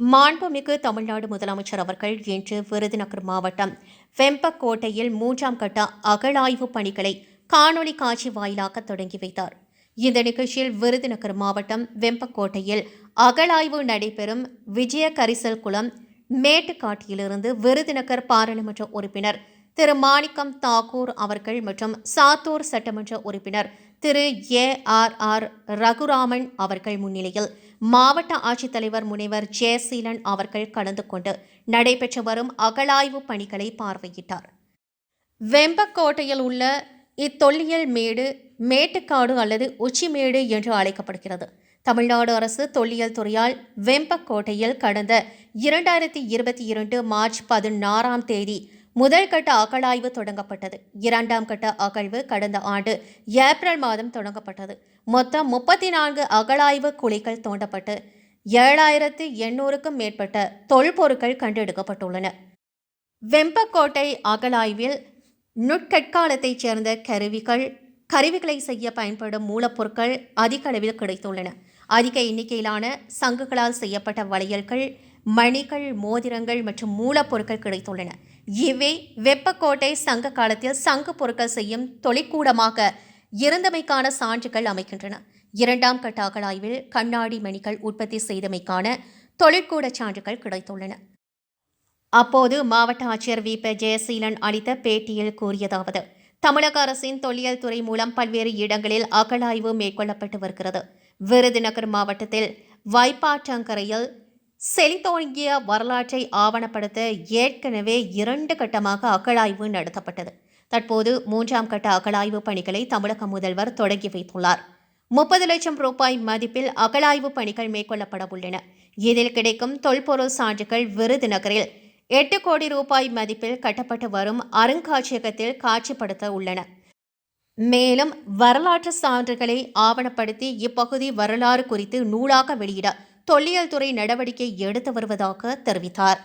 மாண்புமிகு தமிழ்நாடு முதலமைச்சர் அவர்கள் இன்று விருதுநகர் மாவட்டம் வெம்பக்கோட்டையில் மூன்றாம் கட்ட அகழாய்வு பணிகளை காணொலி காட்சி வாயிலாக தொடங்கி வைத்தார். இந்த நிகழ்ச்சியில் விருதுநகர் மாவட்டம் வெம்பக்கோட்டையில் அகழாய்வு நடைபெறும் விஜய கரிசல் குளம் மேட்டுக்காட்டியிலிருந்து விருதுநகர் பாராளுமன்ற உறுப்பினர் திரு மாணிக்கம் தாக்கூர் அவர்கள் மற்றும் சாத்தூர் சட்டமன்ற உறுப்பினர் Thiru A R R Raghuraman அவர்கள் முன்னிலையில் மாவட்ட ஆட்சித்தலைவர் முனைவர் ஜெயசீலன் அவர்கள் கலந்து கொண்டு நடைபெற்று வரும் அகழாய்வு பணிகளை பார்வையிட்டார். வெம்பக்கோட்டையில் உள்ள இத்தொல்லியல் மேடு மேட்டுக்காடு அல்லது உச்சிமேடு என்று அழைக்கப்படுகிறது. தமிழ்நாடு அரசு தொல்லியல் துறையால் வெம்பக்கோட்டையில் கடந்த இரண்டாயிரத்தி இருபத்தி இரண்டு மார்ச் பதினாறாம் தேதி முதல் கட்ட அகழாய்வு தொடங்கப்பட்டது. இரண்டாம் கட்ட அகழ்வு கடந்த ஆண்டு ஏப்ரல் மாதம் தொடங்கப்பட்டது. மொத்தம் முப்பத்தி நான்கு அகழாய்வு குழிகள் தோண்டப்பட்டு ஏழாயிரத்து எண்ணூறுக்கும் மேற்பட்ட தொல்பொருட்கள் கண்டெடுக்கப்பட்டுள்ளன. வெம்பக்கோட்டை அகழாய்வில் நுட்கட்காலத்தைச் சேர்ந்த கருவிகள் கருவிகளை செய்ய பயன்படும் மூலப்பொருட்கள் அதிக அளவில் கிடைத்துள்ளன. அதிக எண்ணிக்கையிலான சங்குகளால் செய்யப்பட்ட வளையல்கள் மணிகள் மோதிரங்கள் மற்றும் மூலப்பொருட்கள் கிடைத்துள்ளன. இவை வெப்பக்கோட்டை சங்க காலத்தில் சங்க பொருட்கள் செய்யும் தொழிற்கூடமாக இருந்தமைக்கான சான்றுகள் அமைக்கின்றன. இரண்டாம் கட்ட அகழாய்வில் கண்ணாடி மணிகள் உற்பத்தி செய்தமைக்கான தொழிற்கூட சான்றுகள் கிடைத்துள்ளன. அப்போது மாவட்ட ஆட்சியர் வி. ப. ஜெயசீலன் அளித்த பேட்டியில் கூறியதாவது தமிழக அரசின் தொல்லியல் துறை மூலம் பல்வேறு இடங்களில் அகழாய்வு மேற்கொள்ளப்பட்டு வருகிறது. விருதுநகர் மாவட்டத்தில் வைப்பாற்றங்கரையில் செழித்தோங்கிய வரலாற்றை ஆவணப்படுத்த ஏற்கனவே இரண்டு கட்டமாக அகழாய்வு நடத்தப்பட்டது. தற்போது மூன்றாம் கட்ட அகழாய்வு பணிகளை தமிழக முதல்வர் தொடங்கி வைத்துள்ளார். முப்பது லட்சம் ரூபாய் மதிப்பில் அகழாய்வு பணிகள் மேற்கொள்ளப்பட உள்ளன. இதில் கிடைக்கும் தொல்பொருள் சான்றுகள் விருதுநகரில் எட்டு கோடி ரூபாய் மதிப்பில் கட்டப்பட்டு வரும் அருங்காட்சியகத்தில் காட்சிப்படுத்த உள்ளன. மேலும் வரலாற்று சான்றுகளை ஆவணப்படுத்தி இப்பகுதி வரலாறு குறித்து நூலாக வெளியிட தொல்லியல் துறை நடவடிக்கை எடுத்து வருவதாக தெரிவித்தார்.